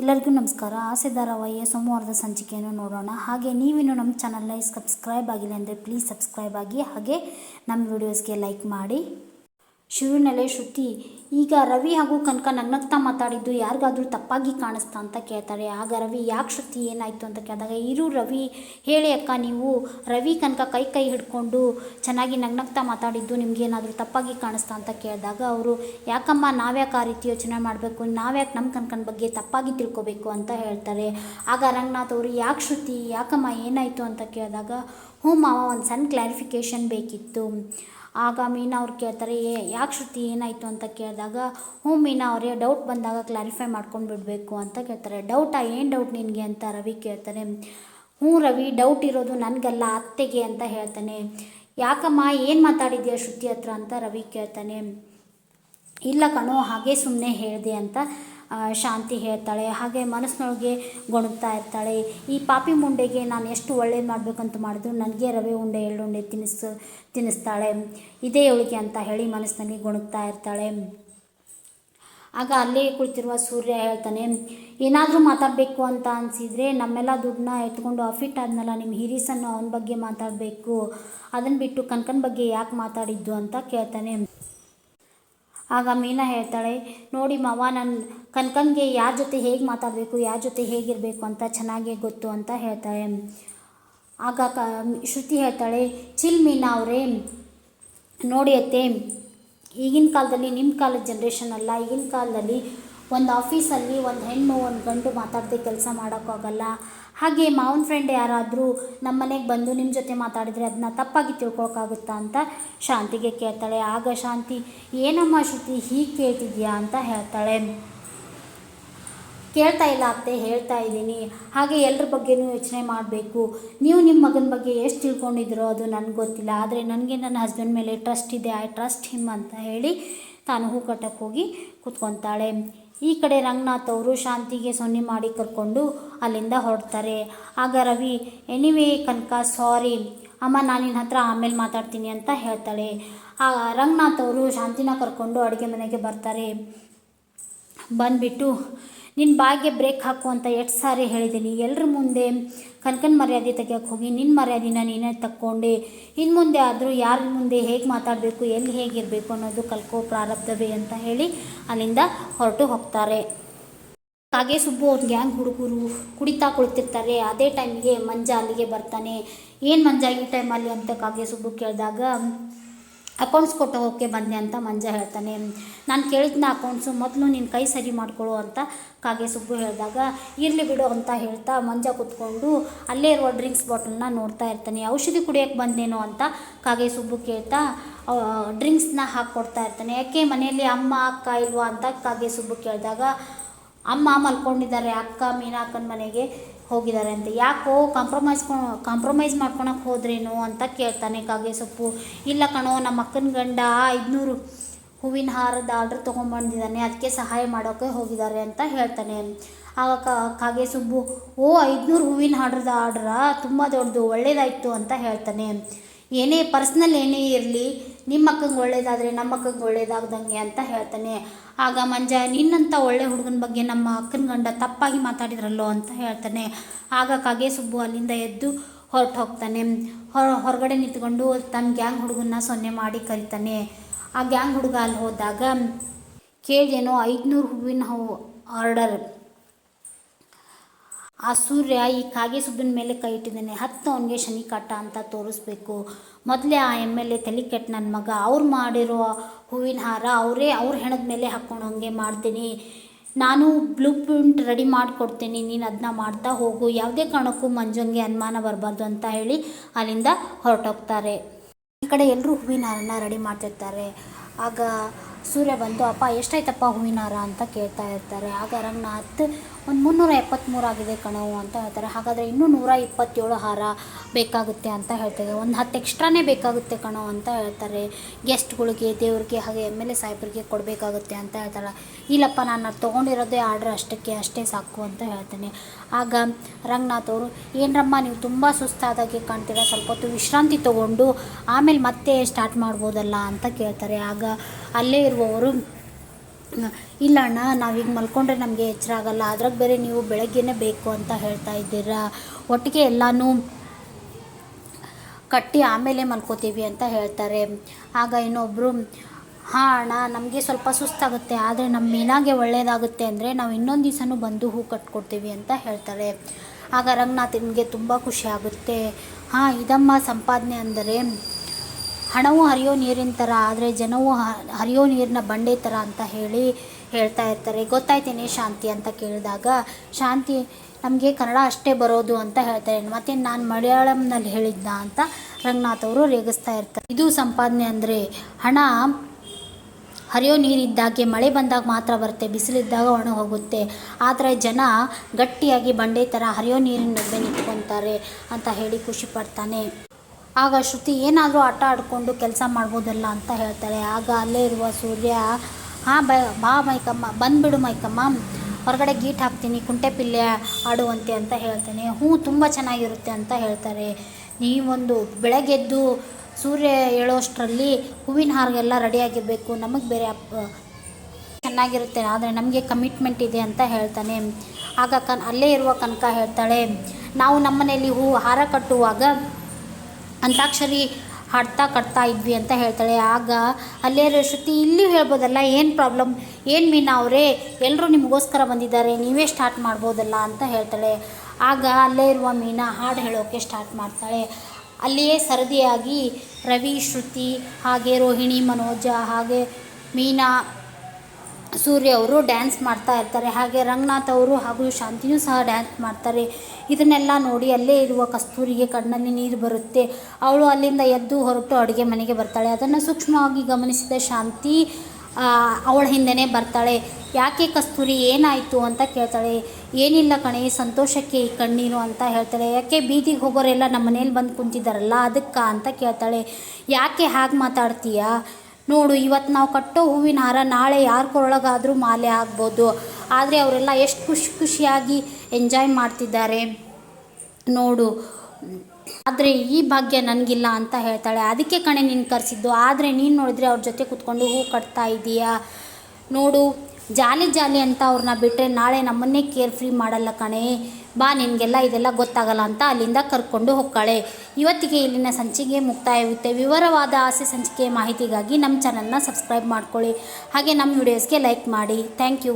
ಎಲ್ಲರಿಗೂ ನಮಸ್ಕಾರ. ಆಸೆ ಧಾರಾವಾಹಿಯ ಸೋಮವಾರದ ಸಂಚಿಕೆಯನ್ನು ನೋಡೋಣ. ಹಾಗೆ ನೀವಿನ್ನೂ ನಮ್ಮ ಚಾನಲ್ನ ಸಬ್ಸ್ಕ್ರೈಬ್ ಆಗಿಲ್ಲ ಅಂದರೆ ಪ್ಲೀಸ್ ಸಬ್ಸ್ಕ್ರೈಬ್ ಆಗಿ ಹಾಗೆ ನಮ್ಮ ವೀಡಿಯೋಸ್ಗೆ ಲೈಕ್ ಮಾಡಿ. ಶುರುವಿನಲ್ಲೇ ಶ್ರುತಿ, ಈಗ ರವಿ ಹಾಗೂ ಕನಕ ನಗ್ನಗ್ತಾ ಮಾತಾಡಿದ್ದು ಯಾರಿಗಾದ್ರೂ ತಪ್ಪಾಗಿ ಕಾಣಿಸ್ತಾ ಅಂತ ಕೇಳ್ತಾರೆ. ಆಗ ರವಿ, ಯಾಕೆ ಶ್ರುತಿ ಏನಾಯಿತು ಅಂತ ಕೇಳಿದಾಗ, ಇರು ರವಿ, ಹೇಳಿ ಅಕ್ಕ, ನೀವು ರವಿ, ಕನಕ ಕೈ ಕೈ ಹಿಡ್ಕೊಂಡು ಚೆನ್ನಾಗಿ ನಗ್ನಗ್ತಾ ಮಾತಾಡಿದ್ದು ನಿಮ್ಗೆ ಏನಾದರೂ ತಪ್ಪಾಗಿ ಕಾಣಿಸ್ತಾ ಅಂತ ಕೇಳಿದಾಗ ಅವರು, ಯಾಕಮ್ಮ ನಾವ್ಯಾಕೆ ಆ ರೀತಿ ಯೋಚನೆ ಮಾಡಬೇಕು? ನಾವ್ಯಾಕೆ ನಮ್ಮ ಕನಕನ ಬಗ್ಗೆ ತಪ್ಪಾಗಿ ತಿಳ್ಕೊಬೇಕು ಅಂತ ಹೇಳ್ತಾರೆ. ಆಗ ರಂಗನಾಥ್ ಅವರು, ಯಾಕೆ ಶ್ರುತಿ, ಯಾಕಮ್ಮ ಏನಾಯಿತು ಅಂತ ಕೇಳಿದಾಗ, ಹ್ಞೂ ಮಾವ, ಒಂದು ಸಣ್ಣ ಕ್ಲಾರಿಫಿಕೇಷನ್ ಬೇಕಿತ್ತು. ಆಗ ಮೀನಾ ಅವ್ರು ಕೇಳ್ತಾರೆ, ಏ, ಯಾಕೆ ಶ್ರುತಿ ಏನಾಯಿತು? ಅಂತ ಕೇಳಿದಾಗ, ಹ್ಞೂ ಮೀನಾ ಅವರೇ ಡೌಟ್ ಬಂದಾಗ ಕ್ಲಾರಿಫೈ ಮಾಡ್ಕೊಂಡು ಬಿಡಬೇಕು ಅಂತ ಕೇಳ್ತಾರೆ. ಡೌಟಾ ಏನು ಡೌಟ್ ನಿನಗೆ? ಅಂತ ರವಿ ಕೇಳ್ತಾನೆ ಹ್ಞೂ ರವಿ ಡೌಟ್ ಇರೋದು ನನಗಲ್ಲ, ಅತ್ತೆಗೆ ಅಂತ ಹೇಳ್ತಾನೆ. ಯಾಕಮ್ಮ, ಏನು ಮಾತಾಡಿದ್ಯಾ ಶ್ರುತಿ ಹತ್ರ? ಅಂತ ರವಿ ಕೇಳ್ತಾನೆ. ಇಲ್ಲ ಕಣೋ, ಹಾಗೆ ಸುಮ್ಮನೆ ಹೇಳಿದೆ ಅಂತ ಶಾಂತಿ ಹೇಳ್ತಾಳೆ, ಹಾಗೆ ಮನಸ್ಸಿನೊಳಗೆ ಗೊಣಗ್ತಾ ಇರ್ತಾಳೆ. ಈ ಪಾಪಿ ಮುಂಡೆಗೆ ನಾನು ಎಷ್ಟು ಒಳ್ಳೇದು ಮಾಡಬೇಕಂತ ಮಾಡಿದ್ರು ನನಗೆ ರವೆ ಉಂಡೆ, ಎಳ್ಳುಂಡೆ ತಿನ್ನಿಸ್, ತಿನ್ನಿಸ್ತಾಳೆ. ಇದೇ ಇವಳಿಗೆ ಅಂತ ಹೇಳಿ ಮನಸ್ಸಿನಲ್ಲಿ ಗೊಣಗ್ತಾ ಇರ್ತಾಳೆ. ಆಗ ಅಲ್ಲೇ ಕುಳಿತಿರುವ ಸೂರ್ಯ ಹೇಳ್ತಾನೆ, ಏನಾದರೂ ಮಾತಾಡಬೇಕು ಅಂತ ಅನಿಸಿದರೆ ನಮ್ಮೆಲ್ಲ ದುಡ್ಡನ್ನ ಎತ್ಕೊಂಡು ಅಫಿಟ್ ಆದ್ಮೇಲೆ ನಿಮ್ಮ ಹಿರೀಸನ್ನು ಅವನ ಬಗ್ಗೆ ಮಾತಾಡಬೇಕು. ಅದನ್ನು ಬಿಟ್ಟು ಕನ್ಕನ ಬಗ್ಗೆ ಯಾಕೆ ಮಾತಾಡಿದ್ದು ಅಂತ ಕೇಳ್ತಾನೆ. ಆಗ ಮೀನಾ ಹೇಳ್ತಾಳೆ, ನೋಡಿ ಮಾವ ನನ್ನ ಕನ್ಕಂಗೆ ಯಾರ ಜೊತೆ ಹೇಗೆ ಮಾತಾಡಬೇಕು, ಯಾರ ಜೊತೆ ಹೇಗಿರಬೇಕು ಅಂತ ಚೆನ್ನಾಗೇ ಗೊತ್ತು ಅಂತ ಹೇಳ್ತಾಳೆ. ಆಗ ಕ, ಶ್ರುತಿ ಹೇಳ್ತಾಳೆ, ಚಿಲ್ ಮೀನಾ ಅವರೇ, ನೋಡಿ ಅತ್ತೆ, ಈಗಿನ ಕಾಲದಲ್ಲಿ ನಿಮ್ಮ ಕಾಲದ ಜನ್ರೇಷನ್ ಅಲ್ಲ, ಈಗಿನ ಕಾಲದಲ್ಲಿ ಒಂದು ಆಫೀಸಲ್ಲಿ ಒಂದು ಹೆಣ್ಣು, ಒಂದು ಗಂಡು ಮಾತಾಡದೆ ಕೆಲಸ ಮಾಡೋಕ್ಕಾಗಲ್ಲ. ಹಾಗೆ ಮಾವನ ಫ್ರೆಂಡ್ ಯಾರಾದರೂ ನಮ್ಮ ಮನೆಗೆ ಬಂದು ನಿಮ್ಮ ಜೊತೆ ಮಾತಾಡಿದರೆ ಅದನ್ನ ತಪ್ಪಾಗಿ ತಿಳ್ಕೊಳಕ್ಕಾಗುತ್ತಾ ಅಂತ ಶಾಂತಿಗೆ ಕೇಳ್ತಾಳೆ. ಆಗ ಶಾಂತಿ, ಏನಮ್ಮ ಶ್ರುತಿ, ಹೀಗೆ ಕೇಳ್ತಿದ್ಯಾ? ಅಂತ ಹೇಳ್ತಾಳೆ. ಕೇಳ್ತಾ ಇಲ್ಲ ಅತ್ತೆ, ಹೇಳ್ತಾ ಇದ್ದೀನಿ. ಹಾಗೆ ಎಲ್ಲರ ಬಗ್ಗೆನೂ ಯೋಚನೆ ಮಾಡಬೇಕು. ನೀವು ನಿಮ್ಮ ಮಗನ ಬಗ್ಗೆ ಎಷ್ಟು ತಿಳ್ಕೊಂಡಿದ್ರೋ ಅದು ನನಗೆ ಗೊತ್ತಿಲ್ಲ. ಆದರೆ ನನಗೆ ನನ್ನ ಹಸ್ಬೆಂಡ್ ಮೇಲೆ ಟ್ರಸ್ಟ್ ಇದೆ. ಐ ಟ್ರಸ್ಟ್ ಹಿಮ್ ಅಂತ ಹೇಳಿ ತಾನು ಹೂ ಕಟ್ಟಕ್ಕೆ ಹೋಗಿ ಕೂತ್ಕೊತಾಳೆ. ಈ ಕಡೆ ರಂಗನಾಥ್ ಅವರು ಶಾಂತಿಗೆ ಸೊನ್ನೆ ಮಾಡಿ ಕರ್ಕೊಂಡು ಅಲ್ಲಿಂದ ಹೊರಡ್ತಾರೆ. ಆಗ ರವಿ ಎನಿವೇ ಕನಕ ಸಾರಿ ಅಮ್ಮ, ನಾನು ನಿನ್ನ ಹತ್ರ ಆಮೇಲೆ ಮಾತಾಡ್ತೀನಿ ಅಂತ ಹೇಳ್ತಾಳೆ. ಆ ರಂಗನಾಥ್ ಅವರು ಶಾಂತಿನ ಕರ್ಕೊಂಡು ಅಡುಗೆ ಮನೆಗೆ ಬರ್ತಾರೆ. ಬಂದುಬಿಟ್ಟು ನಿನ್ನ ಬಾಯಿಗೆ ಬ್ರೇಕ್ ಹಾಕು ಅಂತ ಎಷ್ಟು ಸಾರಿ ಹೇಳಿದ್ದೀನಿ ಎಲ್ಲರ ಮುಂದೆ ಕನ್ಕನ್ ಮರ್ಯಾದೆ ತೆಗಿಯೋಕೆ ಹೋಗಿ ನಿನ್ನ ಮರ್ಯಾದೆನ ನೀನೇ ತಕ್ಕೊಂಡು. ಇನ್ನು ಮುಂದೆ ಆದರೂ ಯಾರ ಮುಂದೆ ಹೇಗೆ ಮಾತಾಡಬೇಕು, ಎಲ್ಲಿ ಹೇಗಿರಬೇಕು ಅನ್ನೋದು ಕಲ್ಕೋ ಪ್ರಾರಬ್ಧವೇ ಅಂತ ಹೇಳಿ ಅಲ್ಲಿಂದ ಹೊರಟು ಹೋಗ್ತಾರೆ. ಹಾಗೆ ಸುಬ್ಬು ಅವ್ರ ಗ್ಯಾಂಗ್ ಹುಡುಗರು ಕುಡಿತಾ ಕುಳಿತಿರ್ತಾರೆ. ಅದೇ ಟೈಮಿಗೆ ಮಂಜ ಅಲ್ಲಿಗೆ ಬರ್ತಾನೆ. ಏನು ಮಂಜ ಈ ಟೈಮಲ್ಲಿ? ಅಂತ ಕಾಗೆ ಸುಬ್ಬು ಕೇಳಿದಾಗ ಅಕೌಂಟ್ಸ್ ಕೊಟ್ಟು ಹೋಗೋಕ್ಕೆ ಬಂದೆ ಅಂತ ಮಂಜ ಹೇಳ್ತಾನೆ. ನಾನು ಕೇಳಿದ್ನ ಅಕೌಂಟ್ಸು ಮೊದಲು ನಿನ್ನ ಕೈ ಸರಿ ಮಾಡಿಕೊಳ್ಳು ಅಂತ ಕಾಗೆ ಸುಬ್ಬು ಹೇಳಿದಾಗ, ಇರಲಿ ಬಿಡು ಅಂತ ಹೇಳ್ತಾ ಮಂಜ ಕುತ್ಕೊಂಡು ಅಲ್ಲೇ ಇರುವ ಡ್ರಿಂಕ್ಸ್ ಬಾಟಲ್ನ ನೋಡ್ತಾ ಇರ್ತಾನೆ. ಔಷಧಿ ಕುಡಿಯೋಕ್ಕೆ ಬಂದೇನೋ ಅಂತ ಕಾಗೆ ಸುಬ್ಬು ಕೇಳ್ತಾ ಡ್ರಿಂಕ್ಸ್ನ ಹಾಕ್ಕೊಡ್ತಾ ಇರ್ತಾನೆ. ಯಾಕೆ ಮನೆಯಲ್ಲಿ ಅಮ್ಮ, ಅಕ್ಕ ಇಲ್ವಾ ಅಂತ ಕಾಗೆ ಸುಬ್ಬು ಕೇಳಿದಾಗ, ಅಮ್ಮ ಮಲ್ಕೊಂಡಿದ್ದಾರೆ, ಅಕ್ಕ ಮೀನಾಕನ ಮನೆಗೆ. ಹೋಗಿದ್ದಾರೆ ಅಂತ. ಯಾಕೋ ಕಾಂಪ್ರಮೈಸ್ ಕಾಂಪ್ರಮೈಸ್ ಮಾಡ್ಕೊಳಕ್ಕೆ ಹೋದ್ರೇನು ಅಂತ ಕೇಳ್ತಾನೆ ಕಾಗೆ ಸೊಪ್ಪು. ಇಲ್ಲ ಕಣೋ, ನಮ್ಮ ಅಕ್ಕನ ಗಂಡ ಐದುನೂರು ಹೂವಿನ ಹಾರದ ಆರ್ಡ್ರ್ ತೊಗೊಂಬಂದಿದ್ದಾನೆ ಅದಕ್ಕೆ ಸಹಾಯ ಮಾಡೋಕ್ಕೆ ಹೋಗಿದ್ದಾರೆ ಅಂತ ಹೇಳ್ತಾನೆ. ಆಗ ಕಾಗೆ ಸುಬ್ಬು, ಓ, ಐದುನೂರು ಹೂವಿನ ಹಾರದ ಆರ್ಡ್ರಾ? ತುಂಬ ದೊಡ್ಡದು, ಒಳ್ಳೇದಾಯಿತು ಅಂತ ಹೇಳ್ತಾನೆ. ಏನೇ, ಪರ್ಸ್ನಲ್ ಏನೇ ಇರಲಿ ನಿಮ್ಮ ಅಕ್ಕಂಗೆ ಒಳ್ಳೇದಾದರೆ ನಮ್ಮ ಅಕ್ಕಂಗೆ ಒಳ್ಳೇದಾಗ್ದಂಗೆ ಅಂತ ಹೇಳ್ತಾನೆ. ಆಗ ಮಂಜ ನಿನ್ನಂಥ ಒಳ್ಳೆ ಹುಡುಗನ ಬಗ್ಗೆ ನಮ್ಮ ಅಕ್ಕನ ಗಂಡ ತಪ್ಪಾಗಿ ಮಾತಾಡಿದ್ರಲ್ಲೋ ಅಂತ ಹೇಳ್ತಾನೆ. ಆಗ ಕಾಗೆ ಸುಬ್ಬು ಅಲ್ಲಿಂದ ಎದ್ದು ಹೊರಟು ಹೋಗ್ತಾನೆ. ಹೊರ, ಹೊರಗಡೆ ನಿಂತ್ಕೊಂಡು ತನ್ನ ಗ್ಯಾಂಗ್ ಹುಡುಗನ್ನ ಸೊನ್ನೆ ಮಾಡಿ ಕರಿತಾನೆ. ಆ ಗ್ಯಾಂಗ್ ಹುಡುಗ ಅಲ್ಲಿ ಹೋದಾಗ ಕೇಳಿದೇನೋ ಐದುನೂರು ಹೂವಿನ ಹೂ, ಆರ್ಡರ್. ಆ ಸೂರ್ಯ ಈ ಕಾಗೆ ಸುಬ್ಬಿನ ಮೇಲೆ ಕೈ ಇಟ್ಟಿದ್ದಾನೆ. ಹತ್ತು ಅವನಿಗೆ ಶನಿ ಕಾಟ ಅಂತ ತೋರಿಸ್ಬೇಕು. ಮೊದಲೇ ಆ ಎಂ ಎಲ್ ಎ ತಲೆ ಕೆಟ್ಟ ನನ್ನ ಮಗ. ಅವ್ರು ಮಾಡಿರೋ ಹೂವಿನ ಹಾರ ಅವರೇ ಅವ್ರ ಹೆಣದ ಮೇಲೆ ಹಾಕ್ಕೊಂಡು ಹಂಗೆ ಮಾಡ್ತೀನಿ. ನಾನು ಬ್ಲೂ ಪ್ರಿಂಟ್ ರೆಡಿ ಮಾಡಿಕೊಡ್ತೀನಿ. ನೀನು ಅದನ್ನ ಮಾಡ್ತಾ ಹೋಗು. ಯಾವುದೇ ಕಾರಣಕ್ಕೂ ಮಂಜಂಗೆ ಅನುಮಾನ ಬರಬಾರ್ದು ಅಂತ ಹೇಳಿ ಅಲ್ಲಿಂದ ಹೊರಟೋಗ್ತಾರೆ. ಈ ಕಡೆ ಎಲ್ಲರೂ ಹೂವಿನ ಹಾರನ ರೆಡಿ ಮಾಡ್ತಿರ್ತಾರೆ. ಆಗ ಸೂರ್ಯ ಬಂದು, ಅಪ್ಪ, ಎಷ್ಟಾಯ್ತಪ್ಪ ಹೂವಿನ ಹಾರ? ಅಂತ ಕೇಳ್ತಾ ಇರ್ತಾರೆ. ಆಗ ರಂಗನಾಥ್ ಒಂದು ಮುನ್ನೂರ ಎಪ್ಪತ್ತ್ಮೂರು ಆಗಿದೆ ಕಣವು ಅಂತ ಹೇಳ್ತಾರೆ. ಹಾಗಾದರೆ ಇನ್ನೂ ನೂರ ಇಪ್ಪತ್ತೇಳು ಹಾರ ಬೇಕಾಗುತ್ತೆ ಅಂತ ಹೇಳ್ತಾರೆ ಒಂದು ಹತ್ತು ಎಕ್ಸ್ಟ್ರಾನೇ ಬೇಕಾಗುತ್ತೆ ಕಣೋ ಅಂತ ಹೇಳ್ತಾರೆ. ಗೆಸ್ಟ್ಗಳಿಗೆ, ದೇವ್ರಿಗೆ ಹಾಗೆ ಎಂ ಎಲ್ ಎ ಸಾಹೇಬ್ರಿಗೆ ಕೊಡಬೇಕಾಗುತ್ತೆ ಅಂತ ಹೇಳ್ತಾರೆ ಇಲ್ಲಪ್ಪ, ನಾನು ತೊಗೊಂಡಿರೋದೇ ಆರ್ಡ್ರ್ ಅಷ್ಟಕ್ಕೆ, ಅಷ್ಟೇ ಸಾಕು ಅಂತ ಹೇಳ್ತೇನೆ. ಆಗ ರಂಗನಾಥ್ ಅವರು, ಏನರಮ್ಮ, ನೀವು ತುಂಬ ಸುಸ್ತಾದಾಗೆ ಕಾಣ್ತೀರಾ? ಸ್ವಲ್ಪ ಹೊತ್ತು ವಿಶ್ರಾಂತಿ ತೊಗೊಂಡು ಆಮೇಲೆ ಮತ್ತೆ ಸ್ಟಾರ್ಟ್ ಮಾಡ್ಬೋದಲ್ಲ? ಅಂತ ಕೇಳ್ತಾರೆ. ಆಗ ಅಲ್ಲೇ ಇರುವವರು ಇಲ್ಲ ಅಣ್ಣ ನಾವೀಗ ಮಲ್ಕೊಂಡ್ರೆ ನಮಗೆ ಎಚ್ಚರ ಆಗಲ್ಲ. ಅದ್ರಾಗ ಬೇರೆ ನೀವು ಬೆಳಗ್ಗೆನೇ ಬೇಕು ಅಂತ ಹೇಳ್ತಾ ಇದ್ದೀರಾ? ಒಟ್ಟಿಗೆ ಎಲ್ಲನೂ ಕಟ್ಟಿ ಆಮೇಲೆ ಮಲ್ಕೋತೀವಿ ಅಂತ ಹೇಳ್ತಾರೆ. ಆಗ ಇನ್ನೊಬ್ಬರು ಹಾಂ ಅಣ್ಣ, ನಮಗೆ ಸ್ವಲ್ಪ ಸುಸ್ತಾಗುತ್ತೆ, ಆದರೆ ನಮ್ಮ ಮೀನಾಗೆ ಒಳ್ಳೆಯದಾಗುತ್ತೆ ಅಂದರೆ ನಾವು ಇನ್ನೊಂದು ದಿವಸನೂ ಬಂದು ಹೂ ಕಟ್ಕೊಡ್ತೀವಿ ಅಂತ ಹೇಳ್ತಾರೆ. ಆಗ ರಂಗನಾಥನಿಗೆ ತುಂಬ ಖುಷಿ ಆಗುತ್ತೆ. ಹಾಂ, ಇದಮ್ಮ, ಸಂಪಾದನೆ ಅಂದರೆ ಹಣವು ಹರಿಯೋ ನೀರಿನ ಥರ ಆದರೆ ಜನವು ಹರಿಯೋ ನೀರಿನ ಬಂಡೆ ಥರ ಅಂತ ಹೇಳಿ ಹೇಳ್ತಾ ಇರ್ತಾರೆ. ಗೊತ್ತಾಯ್ತೇನೆ ಶಾಂತಿ ಅಂತ ಕೇಳಿದಾಗ, ಶಾಂತಿ, ನಮಗೆ ಕನ್ನಡ ಅಷ್ಟೇ ಬರೋದು ಅಂತ ಹೇಳ್ತಾರೆ ಮತ್ತು ನಾನು ಮಲಯಾಳಂನಲ್ಲಿ ಹೇಳಿದ್ದ ಅಂತ ರಂಗನಾಥ್ ಅವರು ರೇಗಿಸ್ತಾ ಇರ್ತಾರೆ. ಇದು ಸಂಪಾದನೆ ಅಂದರೆ, ಹಣ ಹರಿಯೋ ನೀರಿದ್ದಾಗೆ ಮಳೆ ಬಂದಾಗ ಮಾತ್ರ ಬರುತ್ತೆ, ಬಿಸಿಲಿದ್ದಾಗ ಒಣ ಹೋಗುತ್ತೆ. ಆದರೆ ಜನ ಗಟ್ಟಿಯಾಗಿ ಬಂಡೆ ಥರ ಹರಿಯೋ ನೀರಿನ ನಡುವೆ ನಿಂತ್ಕೊತಾರೆ ಅಂತ ಹೇಳಿ ಖುಷಿ ಪಡ್ತಾನೆ. ಆಗ ಶ್ರುತಿ ಏನಾದರೂ ಆಟ ಆಡಿಕೊಂಡು ಕೆಲಸ ಮಾಡ್ಬೋದಲ್ಲ ಅಂತ ಹೇಳ್ತಾಳೆ. ಆಗ ಅಲ್ಲೇ ಇರುವ ಸೂರ್ಯ, ಹಾಂ, ಬ, ಬಾ ಮೈಕಮ್ಮ, ಬಂದುಬಿಡು ಮೈಕಮ್ಮ, ಹೊರಗಡೆ ಗೀಟ್ ಹಾಕ್ತೀನಿ, ಕುಂಟೆ ಪಿಲ್ಲೆ ಆಡುವಂತೆ ಅಂತ ಹೇಳ್ತಾನೆ. ಹ್ಞೂ, ತುಂಬ ಚೆನ್ನಾಗಿರುತ್ತೆ ಅಂತ ಹೇಳ್ತಾರೆ. ನೀವೊಂದು ಬೆಳಗ್ಗೆದ್ದು ಸೂರ್ಯ ಹೇಳೋಷ್ಟರಲ್ಲಿ ಹೂವಿನ ಹಾರಿಗೆಲ್ಲ ರೆಡಿಯಾಗಿರಬೇಕು. ನಮಗೆ ಬೇರೆ ಚೆನ್ನಾಗಿರುತ್ತೆ, ಆದರೆ ನಮಗೆ ಕಮಿಟ್ಮೆಂಟ್ ಇದೆ ಅಂತ ಹೇಳ್ತಾನೆ. ಆಗ ಕನ್, ಅಲ್ಲೇ ಇರುವ ಕನಕ ಹೇಳ್ತಾಳೆ, ನಾವು ನಮ್ಮನೆಯಲ್ಲಿ ಹೂ, ಹಾರ ಕಟ್ಟುವಾಗ ಅಂತಾಕ್ಷರಿ ಹಾಡ್ತಾ ಕಟ್ತಾ ಇದ್ವಿ ಅಂತ ಹೇಳ್ತಾಳೆ. ಆಗ ಅಲ್ಲೇ ಶ್ರುತಿ ಇಲ್ಲಿ ಹೇಳ್ಬೋದಲ್ಲ, ಏನು ಪ್ರಾಬ್ಲಮ್ ಏನು ಮೀನಾ ಅವರೇ? ಎಲ್ಲರೂ ನಿಮಗೋಸ್ಕರ ಬಂದಿದ್ದಾರೆ, ನೀವೇ ಸ್ಟಾರ್ಟ್ ಮಾಡ್ಬೋದಲ್ಲ ಅಂತ ಹೇಳ್ತಾಳೆ. ಆಗ ಅಲ್ಲೇ ಇರುವ ಮೀನಾ ಹಾಡು ಹೇಳೋಕ್ಕೆ ಸ್ಟಾರ್ಟ್ ಮಾಡ್ತಾಳೆ. ಅಲ್ಲಿಯೇ ಸರದಿಯಾಗಿ ರವಿ, ಶ್ರುತಿ, ಹಾಗೆ ರೋಹಿಣಿ, ಮನೋಜ, ಹಾಗೆ ಮೀನಾ ಸೂರ್ಯ ಅವರು ಡ್ಯಾನ್ಸ್ ಮಾಡ್ತಾ ಇರ್ತಾರೆ. ಹಾಗೆ ರಂಗನಾಥ್ ಅವರು ಹಾಗೂ ಶಾಂತಿಯೂ ಸಹ ಡ್ಯಾನ್ಸ್ ಮಾಡ್ತಾರೆ. ಇದನ್ನೆಲ್ಲ ನೋಡಿ ಅಲ್ಲೇ ಇರುವ ಕಸ್ತೂರಿಗೆ ಕಣ್ಣಲ್ಲಿ ನೀರು ಬರುತ್ತೆ. ಅವಳು ಅಲ್ಲಿಂದ ಎದ್ದು ಹೊರಟು ಅಡುಗೆ ಮನೆಗೆ ಬರ್ತಾಳೆ. ಅದನ್ನು ಸೂಕ್ಷ್ಮವಾಗಿ ಗಮನಿಸಿದ ಶಾಂತಿ ಅವಳ ಹಿಂದೆನೇ ಬರ್ತಾಳೆ. ಯಾಕೆ ಕಸ್ತೂರಿ, ಏನಾಯಿತು ಅಂತ ಕೇಳ್ತಾಳೆ. ಏನಿಲ್ಲ ಕಣೆ, ಸಂತೋಷಕ್ಕೆ ಈ ಕಣ್ಣೀರು ಅಂತ ಹೇಳ್ತಾಳೆ. ಯಾಕೆ ಬೀದಿಗೆ ಹೋಗೋರೆಲ್ಲ ನಮ್ಮ ಮನೇಲಿ ಬಂದು ಕುಂತಿದ್ದಾರಲ್ಲ, ಅದಕ್ಕೆ ಅಂತ ಕೇಳ್ತಾಳೆ. ಯಾಕೆ ಹಾಗೆ ಮಾತಾಡ್ತೀಯಾ? ನೋಡು ಇವತ್ತು ನಾವು ಕಟ್ಟೋ ಹೂವಿನ ಹಾರ ನಾಳೆ ಯಾರ ಕೊರೊಳಗಾದರೂ ಮಾಲೆ ಆಗ್ಬೋದು. ಆದರೆ ಅವರೆಲ್ಲ ಎಷ್ಟು ಖುಷಿ ಖುಷಿಯಾಗಿ ಎಂಜಾಯ್ ಮಾಡ್ತಿದ್ದಾರೆ. ನೋಡು, ಆದರೆ ಈ ಭಾಗ್ಯ ನನಗಿಲ್ಲ ಅಂತ ಹೇಳ್ತಾಳೆ. ಅದಕ್ಕೆ ಕಣೆ ನೀನು ಕರೆಸಿದ್ದು. ಆದರೆ ನೀನು ನೋಡಿದ್ರೆ ಅವ್ರ ಜೊತೆ ಕೂತ್ಕೊಂಡು ಹೂ ಕಟ್ತಾ ಇದೀಯಾ? ನೋಡು ಜಾಲಿ ಜಾಲಿ ಅಂತ ಅವ್ರನ್ನ ಬಿಟ್ಟರೆ ನಾಳೆ ನಮ್ಮನ್ನೇ ಕೇರ್ ಫ್ರೀ ಮಾಡಲ್ಲ ಕಣೆ. ಬಾ, ನಿನಗೆಲ್ಲ ಇದೆಲ್ಲ ಗೊತ್ತಾಗಲ್ಲ ಅಂತ ಅಲ್ಲಿಂದ ಕರ್ಕೊಂಡು ಹೋಗ್ತಾಳೆ. ಇವತ್ತಿಗೆ ಇಲ್ಲಿನ ಸಂಚಿಕೆ ಮುಕ್ತಾಯವಾಗುತ್ತೆ. ವಿವರವಾದ ಆಸೆ ಸಂಚಿಕೆ ಮಾಹಿತಿಗಾಗಿ ನಮ್ಮ ಚಾನಲ್ನ ಸಬ್ಸ್ಕ್ರೈಬ್ ಮಾಡ್ಕೊಳ್ಳಿ. ಹಾಗೆ ನಮ್ಮ ವಿಡಿಯೋಸ್ಗೆ ಲೈಕ್ ಮಾಡಿ. Thank you